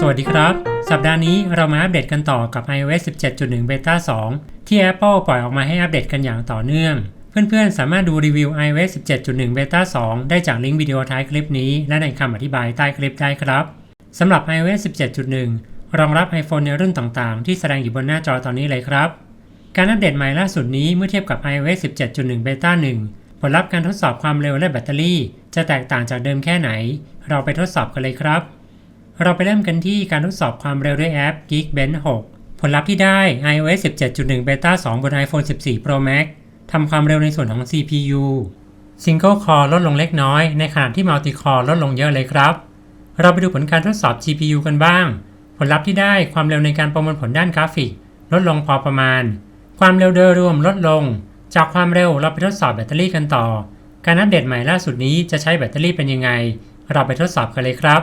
สวัสดีครับ สัปดาห์นี้เรามาอัปเดตกันต่อกับ iOS 17.1 Beta 2 ที่ Apple ปล่อยออกมาให้อัปเดตกันอย่างต่อเนื่อง เพื่อนๆ สามารถดูรีวิว iOS 17.1 Beta 2 ได้จากลิงก์วิดีโอท้ายคลิปนี้ และในคำอธิบายใต้คลิปได้ครับสำหรับ iOS 17.1 รองรับ iPhone ในรุ่นต่างๆ ที่แสดงอยู่บนหน้าจอตอนนี้เลยครับ การอัปเดตใหม่ล่าสุดนี้เมื่อเทียบกับ iOS 17.1 Beta 1 ผลลัพธ์การทดสอบความเร็วและแบตเตอรี่ จะแตกต่างจากเดิมแค่ไหน เราไปทดสอบกันเลยครับ เราไปเริ่มกันที่การทดสอบความเร็วด้วยแอป Geekbench 6 ผลลัพธ์ที่ได้ iOS 17.1 Beta 2 บน iPhone 14 Pro Max ทำความเร็วในส่วนของ CPU Single Core ลดลงเล็กน้อย ในขณะที่ Multi Core ลดลงเยอะเลยครับ เราไปดูผลการทดสอบ GPU กันบ้าง ผลลัพธ์ที่ได้ความเร็วในการประมวลผลด้านกราฟิก ลดลงพอประมาณ ความเร็วโดยรวมลดลง จากความเร็วเราไปทดสอบแบตเตอรี่กันต่อ การอัปเดตใหม่ล่าสุดนี้จะใช้แบตเตอรี่เป็นยังไง เราไปทดสอบกันเลยครับ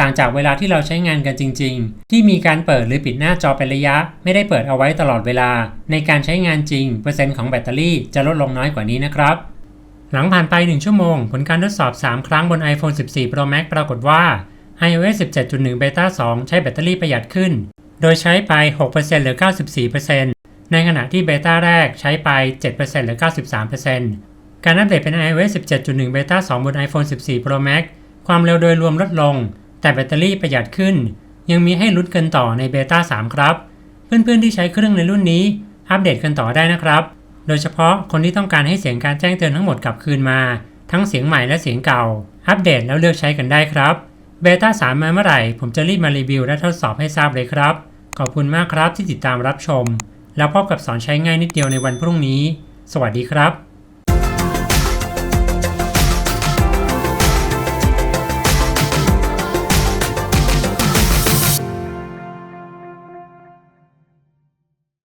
ต่างจากเวลาที่เราใช้งานกันจริง ๆ ที่มีการเปิดหรือปิดหน้าจอเป็นระยะ ไม่ได้เปิดเอาไว้ตลอดเวลา ในการใช้งานจริง เปอร์เซ็นต์ของแบตเตอรี่จะลดลงน้อยกว่านี้นะครับ หลังผ่านไป 1 ชั่วโมง ผลการทดสอบ 3 ครั้งบน iPhone 14 Pro Max ปรากฏว่า iOS 17.1 Beta 2 ใช้แบตเตอรี่ประหยัดขึ้น โดยใช้ไป6%เหลือ 94%ในขณะที่เบต้าแรกใช้ไป7%เหลือ 93%การอัปเดตเป็น iOS 17.1 Beta 2 บน iPhone 14 Pro Max ความเร็วโดยรวมลดลง แต่แบตเตอรี่ประหยัดขึ้น ยังมีให้ลุ้นกันต่อในเบต้า3ครับ เพื่อนๆที่ใช้เครื่องในรุ่นนี้อัปเดตกันต่อได้นะครับ โดยเฉพาะคนที่ต้องการให้เสียงการแจ้งเตือนทั้งหมดกลับคืนมา ทั้งเสียงใหม่และเสียงเก่า อัปเดตแล้วเลือกใช้กันได้ครับเบต้า3มาเมื่อไหร่ ผมจะรีบมารีวิวและทดสอบให้ทราบเลยครับ ขอบคุณมากครับที่ติดตามรับชม แล้วพบกับสอนใช้ง่ายนิดเดียวในวันพรุ่งนี้ สวัสดีครับ